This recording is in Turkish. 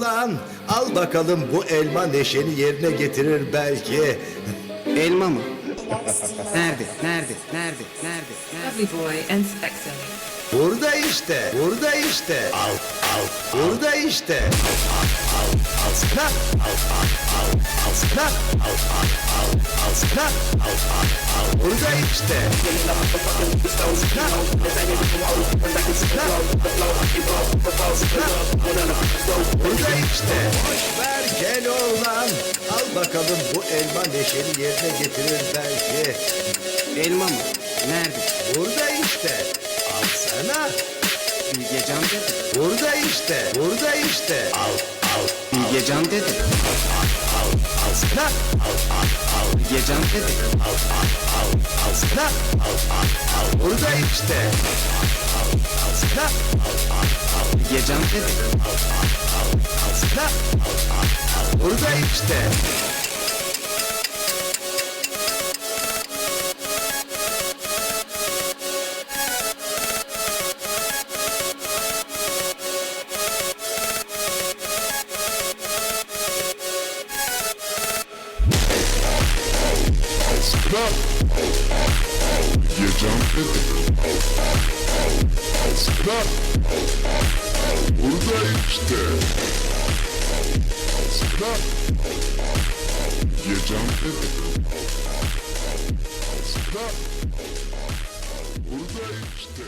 Lan al bakalım bu elma neşeni yerine getirir belki. Elma mı? Nerede? Nerede? Nerede? Nerede? Nerede? Lovely boy, Inspector. Burada işte, burada işte. Al, al, burada işte. Al, al, al, sana. Al, al, al, al, sana. Al, al, al, al, sana. Al, al, al, burada işte. Sana. Sana. İşte. Boş ver gel oğlan. Al bakalım bu elma neşeni yerine getirir belki. Elma mı? Nerede? Burada işte. Al sana. Bilgecan dedi. Burada işte. Burada işte. Al al Bilgecan dedi. al sana. Al al al Bilgecan dedi. al al al sana. Al al al burada işte. Al al sana. Al al al Bilgecan dedi. al. Al al al burada işte. Stop. Gecem dedi. Stop. Burada işte. Stop. Gecem dedi. Stop. Burada işte.